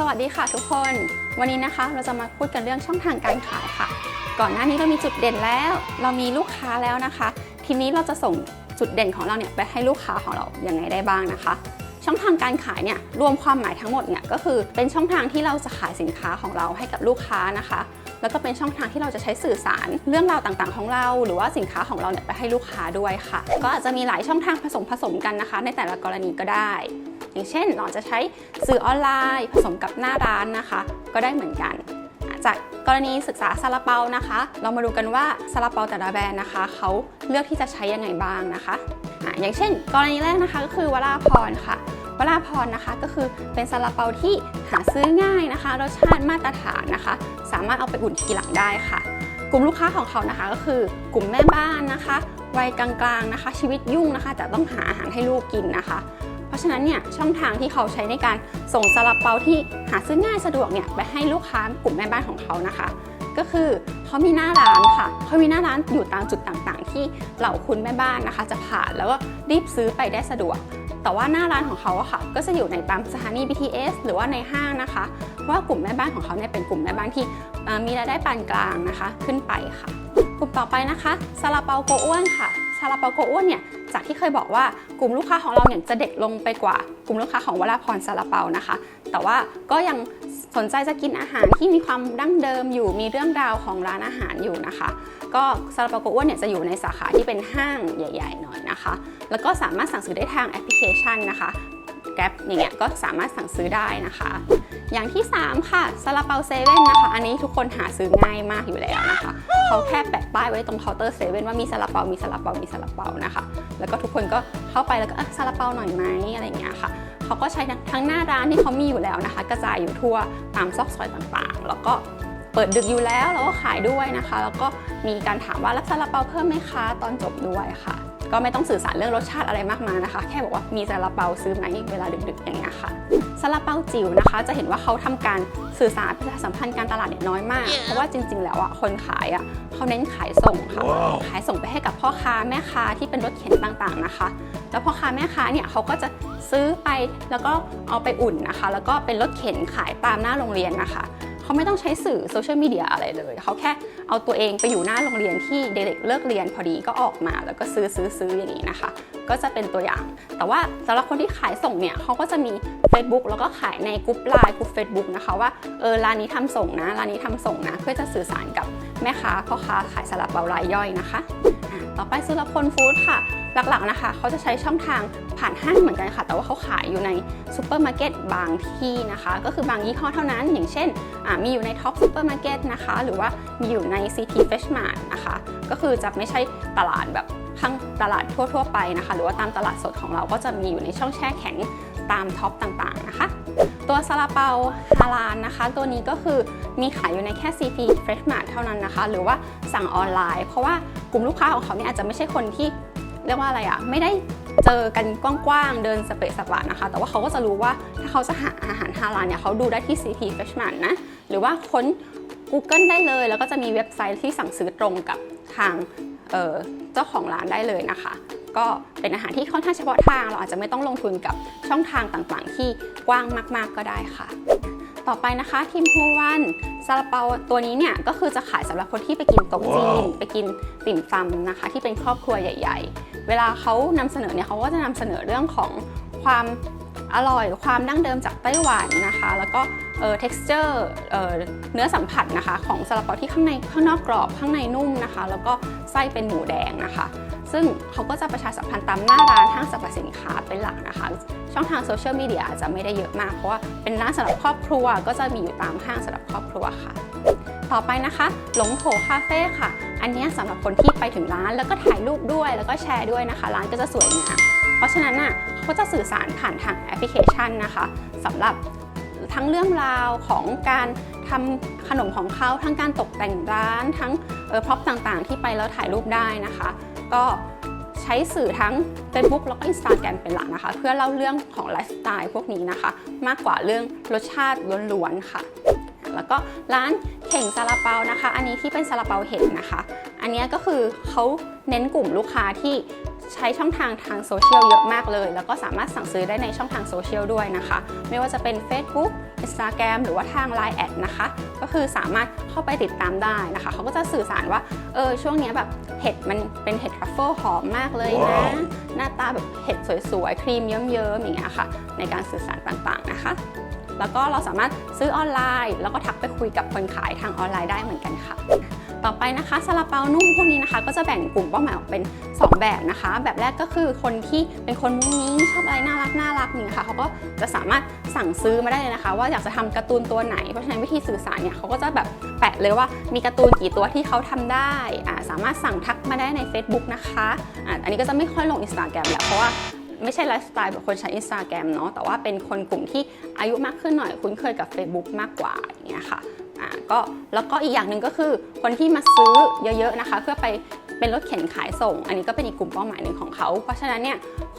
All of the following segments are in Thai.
สวัสดีค่ะทุกคน วันนี้นะคะเราจะมาพูดกันเรื่องช่องทางการขายค่ะ ก่อนหน้านี้เรามีจุดเด่นแล้ว เรามีลูกค้าแล้วนะคะ ทีนี้เราจะส่งจุดเด่นของเราเนี่ยไปให้ลูกค้าของเราอยังไงได้บ้างนะคะ ช่องทางการขายเนี่ยรวมความหมายทั้งหมดเนี่ยก็คือเป็นช่องทางที่เราจะขายสินค้าของเราให้กับลูกค้านะคะ แล้วก็เป็นช่องทางที่เราจะใช้สื่อสารเรื่องราวต่างๆ ของเรา หรือว่าสินค้าของเราเนี่ยไปให้ลูกค้าด้วยค่ะ ก็อาจจะมีหลายช่องทางผสมผสมกันนะคะ ในแต่ละกรณีก็ได้ อย่างเช่นเราจะใช้สื่อออนไลน์ ผสมกับหน้าร้านนะคะ ก็ได้เหมือนกัน จากกรณีศึกษาซาลาเปานะคะ เรามาดูกันว่าซาลาเปาแต่ละแบรนด์นะคะเขาเลือกที่จะใช้ยังไงบ้างนะคะอะอย่างเช่น กรณีแรกนะคะก็คือวราพรค่ะวราพรนะคะก็คือเป็นซาลาเปาที่หาซื้อง่ายนะคะรสชาติมาตรฐานนะคะ สามารถเอาไปอุ่นทีหลังได้ค่ะ กลุ่มลูกค้าของเขานะคะก็คือกลุ่มแม่บ้านนะคะวัยกลางๆนะคะ ชีวิตยุ่งนะคะแต่ต้องหาอาหารให้ลูกกินนะคะ ราะฉะนั้นเนี่ยช่องทางที่เขาใช้ในการส่งซาลาเปาที่หาซื้อง่ายสะดวกเนี่ยไปให้ลูกค้ากลุ่มแม่บ้านของเขานะคะ ก็คือเขามีหน้าร้านค่ะเขามีหน้าร้านอยู่ตามจุดต่างๆ ที่เหล่าคุณแม่บ้านนะคะ จะผ่านแล้วก็รีบซื้อไปได้สะดวก แต่ว่าหน้าร้านของเขาอะค่ะ ก็จะอยู่ในตามสถานี BTS หรือว่าในห้างนะคะเพราะว่ากลุ่มแม่บ้านของเขาเนี่ยเป็นกลุ่มแม่บ้านที่มีรายได้ปานกลางนะคะ ขึ้นไปค่ะ กลุ่มต่อไปนะคะซาลาเปาโกอ้วนค่ะ ซาลาเปาโกอ้วนเนี่ยจากที่เคยบอกว่ากลุ่มลูกค้าของเราเนี่ยจะเด็กลงไปกว่ากลุ่มลูกค้าของวราพรซาลาเปานะคะ แต่ว่าก็ยังสนใจจะกินอาหารที่มีความดั้งเดิมอยู่มีเรื่องราวของร้านอาหารอยู่นะคะ ก็ซาลาเปาโกอ้วนเนี่ยจะอยู่ในสาขาที่เป็นห้างใหญ่ ๆ หน่อยนะคะ แล้วก็สามารถสั่งซื้อได้ทางแอปพลิเคชันนะคะ แกร็บอย่างเงี้ยก็สามารถสั่งซื้อได้นะคะ อย่างที่ 3 ค่ะซาลาเปาเซเว่นนะคะ อันนี้ทุกคนหาซื้อง่ายมากอยู่แล้วนะคะเขาแค่แปะป้ายไว้ตรงเคาน์เตอร์เซเว่นว่ามีซาลาเปา มีซาลาเปา มีซาลาเปานะคะ แล้วก็ทุกคนก็เข้าไปแล้วก็อะซาลาเปาหน่อยไหมอะไรเงี้ยค่ะเขาก็ใช้ทั้งหน้าร้านที่เขามีอยู่แล้วนะคะ กระจายอยู่ทั่วตามซอกซอยต่างๆ แล้วก็เปิดดึกอยู่แล้วแล้วก็ขายด้วยนะคะ แล้วก็มีการถามว่ารับซาลาเปาเพิ่มไหมคะตอนจบด้วยค่ะ ก็ไม่ต้องสื่อสารเรื่องรสชาติอะไรมากมายนะคะ แค่บอกว่ามีซาลาเปาซื้อไหมเวลาดึกๆอย่างเงี้ยค่ะซาลาเปาจิ๋วนะคะ จะเห็นว่าเขาทำการสื่อสารประชาสัมพันธ์การตลาดเนี่ยน้อยมาก เพราะว่าจริง ๆ แล้วอะคนขายอะเขาเน้นขายส่งค่ะ ขายส่งไปให้กับพ่อค้าแม่ค้าที่เป็นรถเข็นต่างๆนะคะ แล้วพ่อค้าแม่ค้าเนี่ยเขาก็จะซื้อไปแล้วก็เอาไปอุ่นนะคะ แล้วก็เป็นรถเข็นขายตามหน้าโรงเรียนนะคะ เขาไม่ต้องใช้สื่อโซเชียลมีเดียอะไรเลย เขาแค่เอาตัวเองไปอยู่หน้าโรงเรียนที่เด็กๆเลิกเรียนพอดีก็ออกมาแล้วก็ซื้อซื้อซื้ออย่างนี้นะคะ ก็จะเป็นตัวอย่าง แต่ว่าสำหรับคนที่ขายส่งเนี่ยเขาก็จะมี Facebook แล้วก็ขายในกลุ่มไลน์กลุ่ม Facebook นะคะว่าเออร้านนี้ทำส่งนะร้านนี้ทำส่งนะ เพื่อจะสื่อสารกับแม่ค้าพ่อค้าขายสลับเปารายย่อยนะคะ ต่อไปสุรพลฟู้ดค่ะหลักๆนะคะเขาจะใช้ช่องทางผ่านห้างเหมือนกันค่ะ แต่ว่าเขาขายอยู่ในซูเปอร์มาร์เก็ตบางที่นะคะ ก็คือบางยี่ห้อเท่านั้น อย่างเช่นมีอยู่ในท็อปซูเปอร์มาร์เก็ตนะคะ หรือว่ามีอยู่ใน CT Fresh Mart นะคะ ก็คือจะไม่ใช่ตลาดแบบ ข้างตลาดทั่ว ๆ ไปนะคะ หรือว่าตามตลาดสดของเราก็จะมีอยู่ในช่องแช่แข็งตามท็อปต่างๆนะคะ ตัวซาลาเปาฮาลานนะคะ ตัวนี้ก็คือมีขายอยู่ในแค่ CP Fresh Mart เท่านั้นนะคะ หรือว่าสั่งออนไลน์ เพราะว่ากลุ่มลูกค้าของเขาเนี่ยอาจจะไม่ใช่คนที่เรียกว่าอะไรอะไม่ได้เจอกันกว้างๆ เดินสเปะสปะนะคะ แต่ว่าเขาก็จะรู้ว่าถ้าเขาจะหาอาหารฮาลาลเนี่ยเขาดูได้ที่ CP Freshman นะ หรือว่าค้น Google ได้เลย แล้วก็จะมีเว็บไซต์ที่สั่งซื้อตรงกับทาง เอ่อเจ้าของร้านได้เลยนะคะ ก็เป็นอาหารที่ค่อนข้างเฉพาะทาง เราอาจจะไม่ต้องลงทุนกับช่องทางต่างๆ ที่กว้างมากๆก็ได้ค่ะ ต่อไปนะคะทีมฮูวันซาลาเปาตัวนี้เนี่ยก็คือจะขายสำหรับคนที่ไปกินโต๊ะจีนไปกินติ่มซำนะคะ ที่เป็นครอบครัวใหญ่ ๆ เวลาเขานำเสนอเนี่ยเขาก็จะนำเสนอเรื่องของความอร่อยความดั้งเดิมจากไต้หวันนะคะ แล้วก็ เอ่อ texture เอ่อเนื้อสัมผัสนะคะ ของซาลาเปาที่ข้างในข้างนอกกรอบข้างในนุ่มนะคะ แล้วก็ไส้เป็นหมูแดงนะคะ ซึ่งเขาก็จะประชาสัมพันธ์ตามหน้าร้านห้างสรรพสินค้าเป็นหลักนะคะ ช่องทางโซเชียลมีเดียอาจจะไม่ได้เยอะมาก เพราะว่าเป็นร้านสำหรับครอบครัว ก็จะมีอยู่ตามห้างสำหรับครอบครัวค่ะ ต่อไปนะคะหลงโถคาเฟ่ค่ะ อันเนี้ยสำหรับคนที่ไปถึงร้านแล้วก็ถ่ายรูปด้วยแล้วก็แชร์ด้วยนะคะ ร้านก็จะสวยงามเพราะฉะนั้นน่ะเขาก็จะสื่อสารผ่านทางแอปพลิเคชันนะคะสำหรับ ทั้งเรื่องราวของการทำขนมของเขาทั้งการตกแต่งร้าน ทั้งออพร็อพต่างๆ ที่ไปแล้วถ่ายรูปได้นะคะ ก็ใช้สื่อทั้ง Facebook แล้วก็ Instagram เป็นหลักนะคะ เพื่อเล่าเรื่องของไลฟ์สไตล์พวกนี้นะคะ มากกว่าเรื่องรสชาติล้วนๆค่ะ แล้วก็ร้านเข่งซาลาเปานะคะ อันนี้ที่เป็นซาลาเปาเห็ดนะคะ อันนี้ก็คือเขาเน้นกลุ่มลูกค้าที่ใช้ช่องทางทางโซเชียลเยอะมากเลย แล้วก็สามารถสั่งซื้อได้ในช่องทางโซเชียลด้วยนะคะ ไม่ว่าจะเป็น Facebook Instagram หรือว่าทาง Line แอดนะคะ ก็คือสามารถเข้าไปติดตามได้นะคะ เขาก็จะสื่อสารว่า เออ ช่วงเนี้ยแบบเห็ดมันเป็นเห็ดทรัฟเฟิลหอมมากเลยนะ หน้าตาแบบเห็ดสวยๆ ครีมเยิ้มๆ อย่างเงี้ยค่ะ ในการสื่อสารต่างๆนะคะ แล้วก็เราสามารถซื้อออนไลน์ แล้วก็ทักไปคุยกับคนขายทางออนไลน์ได้เหมือนกันค่ะ ต่อไปนะคะซาลาเปานุ่มพวกนี้นะคะ ก็จะแบ่งกลุ่มเป้าหมายออกเป็น 2 แบบนะคะ แบบแรกก็คือคนที่เป็นคนมุ้งมิ้งชอบอะไรน่ารักน่ารักนี่ค่ะเขาก็จะสามารถสั่งซื้อมาได้เลยนะคะ ว่าอยากจะทำการ์ตูนตัวไหน เพราะฉะนั้นวิธีสื่อสารเนี่ยเขาก็จะแบบแปะเลยว่ามีการ์ตูนกี่ตัวที่เขาทำได้อ่าสามารถสั่งทักมาได้ใน Facebook นะคะอ่าอันนี้ก็จะไม่ค่อยลง Instagram แล้วเพราะว่าไม่ใช่ไลฟ์สไตล์แบบคนใช้ Instagram เนาะแต่ว่าเป็นคนกลุ่มที่อายุมากขึ้นหน่อยคุ้นเคยกับ Facebook มากกว่าอย่างเงี้ยค่ะ ก็แล้วก็อีกอย่างหนึ่งก็คือคนที่มาซื้อเยอะๆนะคะ เพื่อไปเป็นรถเข็นขายส่ง อันนี้ก็เป็นอีกกลุ่มเป้าหมายหนึ่งของเขา เพราะฉะนั้นเนี่ย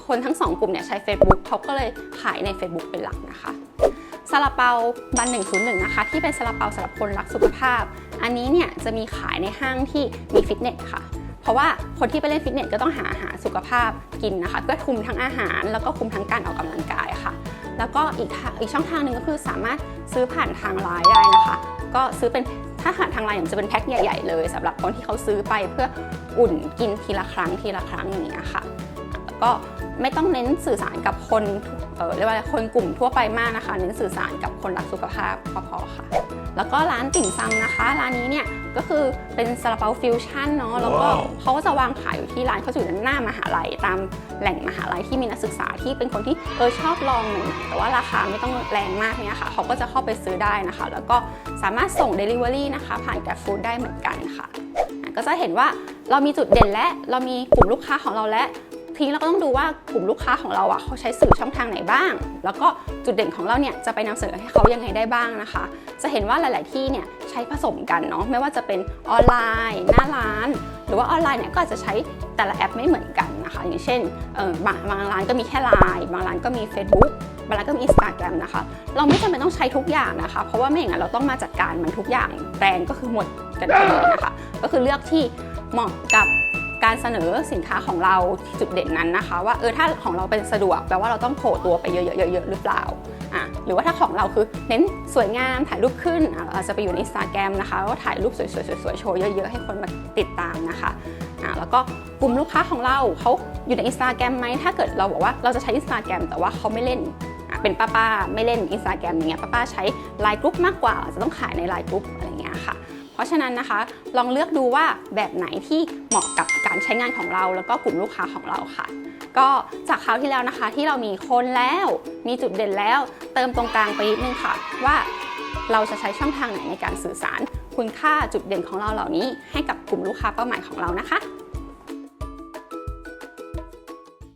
คนทั้งสองกลุ่มเนี่ยใช้ Facebook เขาก็เลยขายใน Facebook เป็นหลักนะคะซาลาเปาบัน 101 นะคะ ที่เป็นซาลาเปาสำหรับคนรักสุขภาพ อันนี้เนี่ยจะมีขายในห้างที่มีฟิตเนสค่ะ เพราะว่าคนที่ไปเล่นฟิตเนสก็ต้องหาอาหารสุขภาพกินนะคะเพื่อคุมทั้งอาหาร แล้วก็คุมทั้งการออกกำลังกายค่ะ แล้วก็อีกอีกช่องทางหนึ่งก็คือสามารถซื้อผ่านทางไลน์ได้นะคะ ก็ซื้อเป็นถ้าหากทางไลน์เนี่ยมันจะเป็นแพ็คใหญ่ ๆ เลยสำหรับคนที่เขาซื้อไปเพื่ออุ่นกินทีละครั้งทีละครั้งอย่างนี้ยค่ะแล้วก็ไม่ต้องเน้นสื่อสารกับคนเอ่อเรียกว่าอะไรคนกลุ่มทั่วไปมากนะคะ เน้นสื่อสารกับคนรักสุขภาพก็พอค่ะ แล้วก็ร้านติ่มซำนะคะ ร้านนี้เนี่ยก็คือเป็นซาลาเปาฟิวชั่นเนาะแล้วก็เขาก็จะวางขายอยู่ที่ร้านเขาจะอยู่ด้านหน้ามหาลัยตามแหล่งมหาลัยที่มีนักศึกษาที่เป็นคนที่เออชอบลองใหม่ๆแต่ว่าราคาไม่ต้องแรงมากเนี่ยค่ะเขาก็จะเข้าไปซื้อได้นะคะ แล้วก็ สามารถส่ง Delivery นะคะ ผ่าน Grab Food ได้เหมือนกันค่ะ ก็จะเห็นว่าเรามีจุดเด่นและ เรามีกลุ่มลูกค้าของเราและทีนี้เราก็ต้องดูว่ากลุ่มลูกค้าของเราอะเขาใช้สื่อช่องทางไหนบ้าง แล้วก็จุดเด่นของเราเนี่ยจะไปนำเสนอให้เขายังไงได้บ้างนะคะ จะเห็นว่าหลาย ๆ ที่เนี่ยใช้ผสมกันเนาะไม่ว่าจะเป็นออนไลน์ หน้าร้าน หรือว่าออนไลน์เนี่ยก็อาจจะใช้แต่ละแอปไม่เหมือนกันนะคะ อย่างเช่นบางบางร้านก็มีแค่ไลน์บางร้านก็มี Facebook บางร้าก็มี Instagram นะคะ เราไม่จำเป็นต้องใช้ทุกอย่างนะคะ เพราะว่าไม่อย่างนั้นเราต้องมาจัดการมันทุกอย่างแรงก็คือหมดกันไปเลยนะคะ ก็คือเลือกที่เหมาะกับการเสนอสินค้าของเราจุดเด่นนั้นนะคะ ว่าเออถ้าของเราเป็นสะดวกแปลว่าเราต้องโผล่ตัวไปเยอะๆเยอะๆหรือเปล่าอะหรือว่าถ้าของเราคือเน้นสวยงามถ่ายรูปขึ้นอะเราจจะไปอยู่ใน Instagram นะคะก็ถ่ายรูปสวยๆๆๆโชว์เยอะๆให้คนมาติดตามนะคะอะแล้วก็กลุ่มลูกค้าของเราเขาอยู่ใน Instagram ไหมถ้าเกิดเราบอกว่าเราจะใช้ Instagram แต่ว่าเขาไม่เล่น เป็นป้าๆไม่เล่น Instagram อย่างเงี้ยป้าๆใช้ไลน์กรุ๊ปมากกว่าจะต้องขายในไลน์กรุ๊ปอะไรเงี้ยค่ะ เพราะฉะนั้นนะคะ ลองเลือกดูว่าแบบไหนที่เหมาะกับการใช้งานของเรา แล้วก็กลุ่มลูกค้าของเราค่ะ ก็จากคราวที่แล้วนะคะ ที่เรามีคนแล้วมีจุดเด่นแล้ว เติมตรงกลางไปนิดนึงค่ะ ว่าเราจะใช้ช่องทางไหนในการสื่อสาร คุณค่าจุดเด่นของเราเหล่านี้ ให้กับกลุ่มลูกค้าเป้าหมายของเรานะคะ